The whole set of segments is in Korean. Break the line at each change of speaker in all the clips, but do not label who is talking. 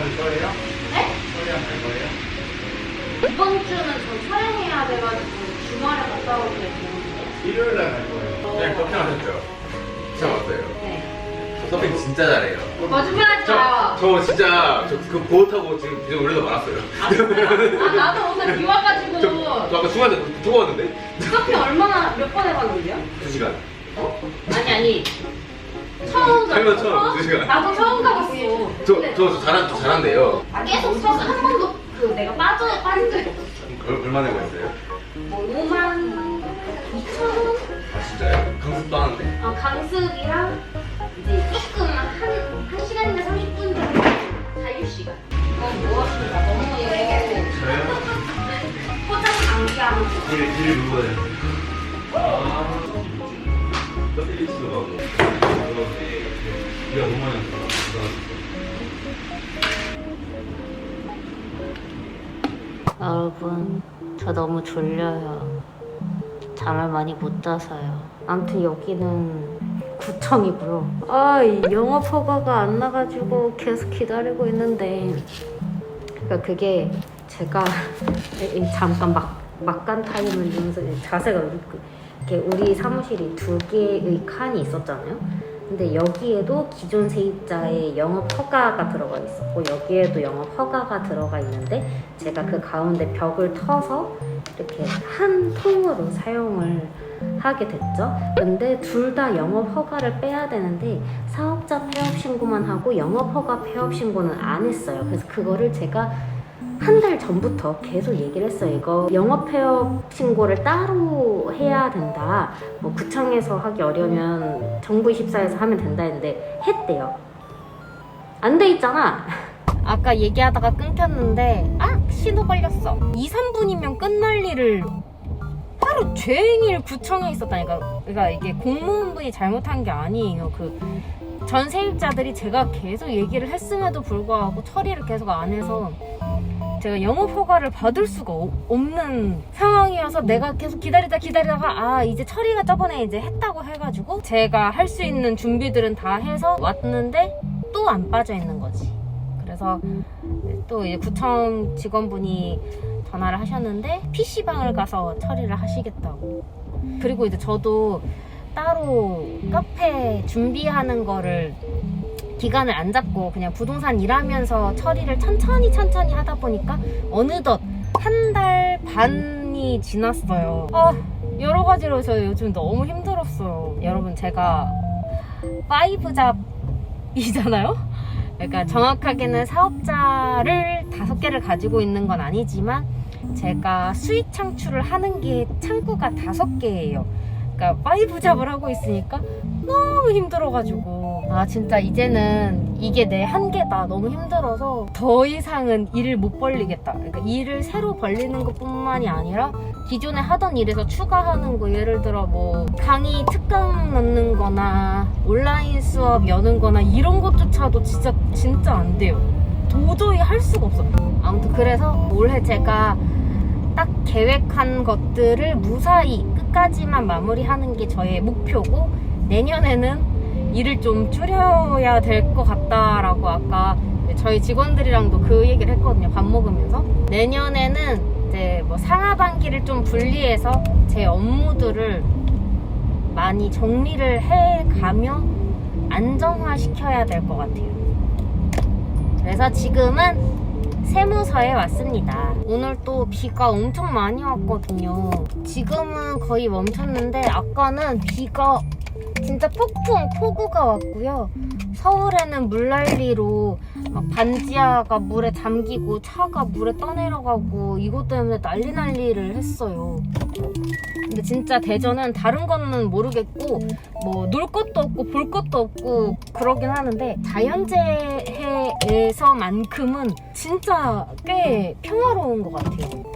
갈 거예요?
네?
갈 거예요?
이번 주는 저 촬영해야 돼가지고 주말에 갔다 오게 되는데.
일요일 날갈 거예요.
그냥 커피하셨죠? 진짜 맞아요.
네.
저 서핑 진짜 잘해요.
거짓말하지
저,
마요.
저 진짜 저 그 보트 타고 지금 비전 올려도 많았어요.
아 나도 오늘 비 와가지고
저, 저 아까 중간에 두고 왔는데?
커피 얼마나 몇 번 해봤는데요?
두 시간.
어? 아니 아니 처음 가봤어.
처음, 두 시간.
나도 처음 가봤어.
저, 저, 저 잘한, 저 잘한대요.
아, 계속 서서 한 번도 그 내가 빠져 빠진 적이 없어.
얼, 얼마 내고 했어요?
뭐 5만 2천 원?
아, 진짜요? 강습도 하는데?
어, 강습이랑 이제 조금 한, 한 시간이나 30분 정도 자유 시간. 어, 무엇인가 너무 이거
저요?
포장 안경.
뒤를, 뒤를 누워야 돼요. 아,
여러분, 저 너무 졸려요. 잠을 많이 못 자서요. 아무튼 여기는 구청이고요. 아, 이 영업 허가가 안 나가지고 계속 기다리고 있는데. 그러니까 그게 제가 잠깐 막 막간 타임을 누면서 자세가 이렇게 우리 사무실이 두 개의 칸이 있었잖아요. 근데 여기에도 기존 세입자의 영업 허가가 들어가 있었고 여기에도 영업 허가가 들어가 있는데 제가 그 가운데 벽을 터서 이렇게 한 통으로 사용을 하게 됐죠. 근데 둘 다 영업 허가를 빼야 되는데 사업자 폐업 신고만 하고 영업 허가 폐업 신고는 안 했어요. 그래서 그거를 제가 한 달 전부터 계속 얘기를 했어요. 이거 영업 폐업 신고를 따로 해야 된다. 뭐 구청에서 하기 어려우면 정부 24에서 하면 된다 했는데 했대요. 안 돼 있잖아. 아까 얘기하다가 끊겼는데 아 신호 걸렸어. 2, 3분이면 끝날 일을 하루 종일 구청에 있었다니까. 그러니까 이게 공무원분이 잘못한 게 아니에요. 그 전 세입자들이 제가 계속 얘기를 했음에도 불구하고 처리를 계속 안 해서 제가 영업 허가를 받을 수가 오- 없는 상황이어서 내가 계속 기다리다 기다리다가 아 이제 처리가 저번에 이제 했다고 해가지고 제가 할 수 있는 준비들은 다 해서 왔는데 또 안 빠져 있는 거지. 그래서 또 구청 직원분이 전화를 하셨는데 PC방을 가서 처리를 하시겠다고. 그리고 이제 저도 따로 카페 준비하는 거를 기간을 안 잡고 그냥 부동산 일하면서 처리를 천천히 천천히 하다 보니까 어느덧 한 달 반이 지났어요. 아, 여러 가지로 해서 요즘 너무 힘들었어요. 여러분, 제가 파이브 잡이잖아요? 그러니까 정확하게는 사업자를 다섯 개를 가지고 있는 건 아니지만 제가 수익 창출을 하는 게 창구가 다섯 개예요. 그러니까 파이브 잡을 하고 있으니까 너무 힘들어가지고 아 진짜 이제는 이게 내 한계다. 너무 힘들어서 더 이상은 일을 못 벌리겠다. 그러니까 일을 새로 벌리는 것뿐만이 아니라 기존에 하던 일에서 추가하는 거. 예를 들어 뭐 강의 특강 넣는 거나 온라인 수업 여는 거나 이런 것조차도 진짜 진짜 안 돼요. 도저히 할 수가 없어. 아무튼 그래서 올해 제가 딱 계획한 것들을 무사히 끝까지만 마무리하는 게 저의 목표고 내년에는 일을 좀 줄여야 될 것 같다라고 아까 저희 직원들이랑도 그 얘기를 했거든요 밥 먹으면서 내년에는 이제 뭐 상하반기를 좀 분리해서 제 업무들을 많이 정리를 해 가며 안정화 시켜야 될 것 같아요 그래서 지금은 세무서에 왔습니다. 오늘 또 비가 엄청 많이 왔거든요. 지금은 거의 멈췄는데 아까는 비가 진짜 폭풍 폭우가 왔고요. 서울에는 물난리로 막 반지하가 물에 잠기고 차가 물에 떠내려가고 이것 때문에 난리 난리를 했어요. 근데 진짜 대전은 다른 거는 모르겠고 뭐 놀 것도 없고 볼 것도 없고 그러긴 하는데 자연재해에서만큼은 진짜 꽤 평화로운 것 같아요.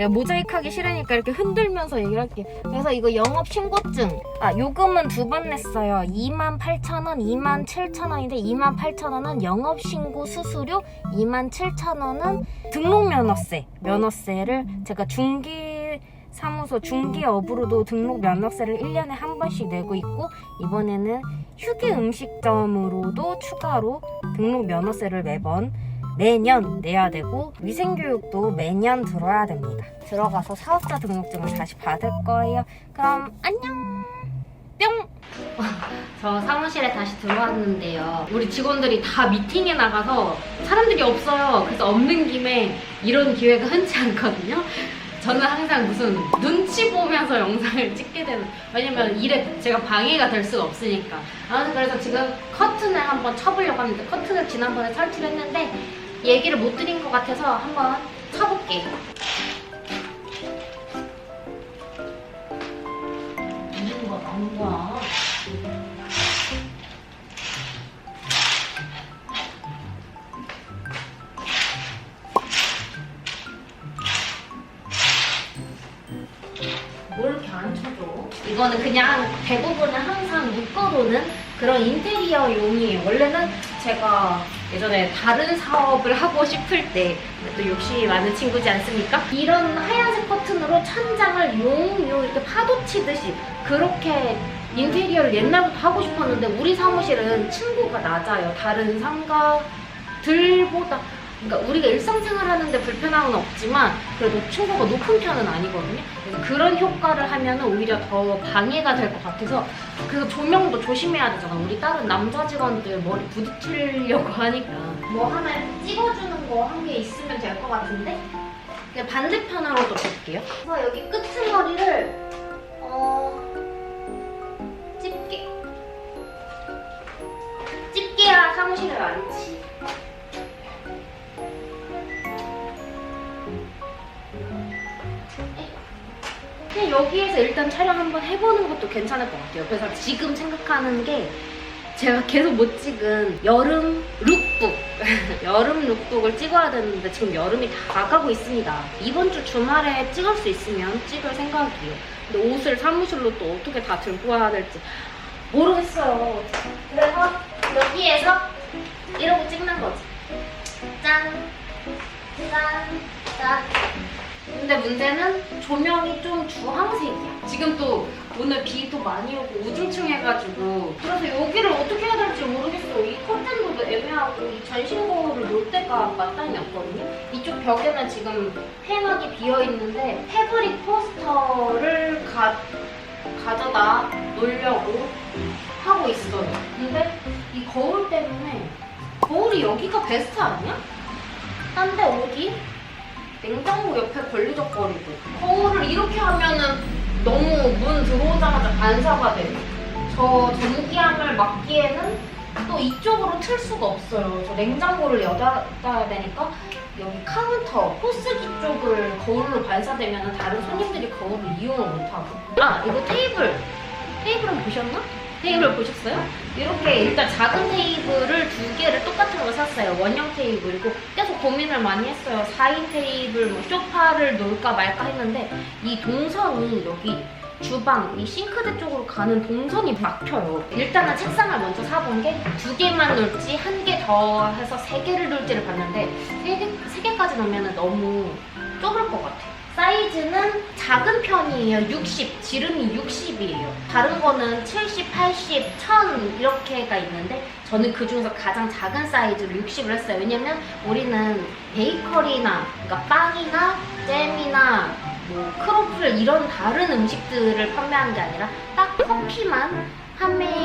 내가 모자이크 하기 싫으니까 이렇게 흔들면서 얘기를 할게. 그래서 이거 영업 신고증. 아, 요금은 두 번 냈어요. 28,000원, 27,000원인데 28,000원은 영업 신고 수수료, 27,000원은 등록 면허세. 면허세를 제가 중개 사무소 중개업으로도 등록 면허세를 1년에 한 번씩 내고 있고 이번에는 휴게 음식점으로도 추가로 등록 면허세를 매번 매년 내야 되고 위생교육도 매년 들어야 됩니다. 들어가서 사업자 등록증을 다시 받을 거예요. 그럼 안녕. 뿅. 저 사무실에 다시 들어왔는데요. 우리 직원들이 다 미팅에 나가서 사람들이 없어요. 그래서 없는 김에 이런 기회가 흔치 않거든요. 저는 항상 무슨 눈치 보면서 영상을 찍게 되는 왜냐면 일에 제가 방해가 될 수가 없으니까 아무튼 그래서 지금 커튼을 한번 쳐보려고 하는데 커튼을 지난번에 설치를 했는데 얘기를 못 드린 것 같아서 한번 쳐볼게요 무슨 거 나온 거야 뭘 이렇게 안 쳐줘? 이거는 그냥 대부분은 항상 묶어놓는 그런 인테리어용이에요. 원래는 제가 예전에 다른 사업을 하고 싶을 때 또 욕심이 많은 친구지 않습니까? 이런 하얀색 커튼으로 천장을 용용 이렇게 파도 치듯이 그렇게 인테리어를 옛날부터 하고 싶었는데 우리 사무실은 층고가 낮아요. 다른 상가들보다 그러니까 우리가 일상생활 하는데 불편함은 없지만 그래도 층고가 높은 편은 아니거든요. 그래서 그런 효과를 하면 오히려 더 방해가 될 것 같아서 그래서 조명도 조심해야 되잖아. 우리 다른 남자 직원들 머리 부딪히려고 하니까 뭐 하나 찍어주는 거 한 개 있으면 될 것 같은데 그냥 반대편으로도 볼게요. 그래서 여기 끄트머리를 어 집게 집게야 사무실에 많지. 여기에서 일단 촬영 한번 해보는 것도 괜찮을 것 같아요. 그래서 지금 생각하는 게 제가 계속 못 찍은 여름 룩북 여름 룩북을 찍어야 되는데 지금 여름이 다 가고 있습니다. 이번 주 주말에 찍을 수 있으면 찍을 생각이에요. 근데 옷을 사무실로 또 어떻게 다 들고 와야 될지 모르겠어요. 그래서 여기에서 이러고 찍는 거지. 짠, 짠, 짠. 근데 문제는 조명이 좀 주황색이야. 지금 또 오늘 비도 많이 오고 우중충해가지고 그래서 여기를 어떻게 해야 될지 모르겠어요. 이 커튼도 애매하고 이 전신 거울을 놓을 데가 마땅히 없거든요. 이쪽 벽에는 지금 행악이 비어 있는데 패브릭 포스터를 가, 가져다 놓으려고 하고 있어요. 근데 이 거울 때문에 거울이 여기가 베스트 아니야? 딴데 어디? 냉장고 옆에 걸리적거리고 거울을 이렇게 하면은 너무 문 들어오자마자 반사가 돼요. 저 전기압을 막기에는 또 이쪽으로 틀 수가 없어요. 저 냉장고를 여닫아야 되니까 여기 카운터, 포스기 쪽을 거울로 반사되면 다른 손님들이 거울을 이용을 못하고. 아 이거 테이블. 테이블은 보셨나? 테이블 보셨어요? 이렇게 일단 작은 테이블을 두 개를 똑같은 걸 샀어요. 원형 테이블이고 계속 고민을 많이 했어요. 4인 테이블, 뭐 소파를 놓을까 말까 했는데 이 동선이 여기 주방, 이 싱크대 쪽으로 가는 동선이 막혀요. 일단은 책상을 먼저 사본 게 두 개만 놓을지 한 개 더 해서 세 개를 놓을지를 봤는데 세, 개, 세 개까지 놓으면 너무 좁을 것 같아요. 사이즈는 작은 편이에요. 60, 지름이 60이에요. 다른 거는 70, 80, 1000 이렇게가 있는데 저는 그 중에서 가장 작은 사이즈로 60을 했어요. 왜냐면 우리는 베이커리나 그러니까 빵이나 잼이나 뭐 크로플 이런 다른 음식들을 판매하는 게 아니라 딱 커피만 판매를 할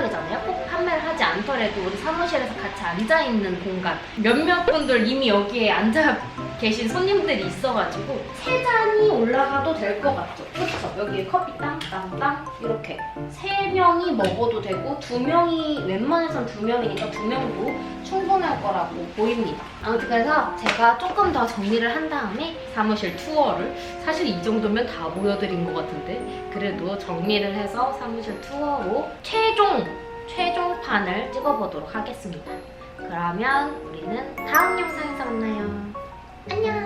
생각이잖아요. 꼭 판매를 하지 않더라도 우리 사무실에서 같이 앉아 있는 공간. 몇몇 분들 이미 여기에 앉아 계신 손님들이 있어가지고 세 잔이 올라가도 될 것 같죠. 그렇 죠. 여기에 커피 땅 땅 땅 이렇게 세 명이 먹어도 되고 두 명이 웬만해선 두 명이니까 두 명도 충분할 거라고 보입니다. 아무튼 그래서 제가 조금 더 정리를 한 다음에 사무실 투어를 사실 이 정도면 다 보여드린 것 같은데 그래도 정리를 해서 사무실 투어로 최종 최종판을 찍어보도록 하겠습니다. 그러면 우리는 다음 영상에서 만나요. 안녕.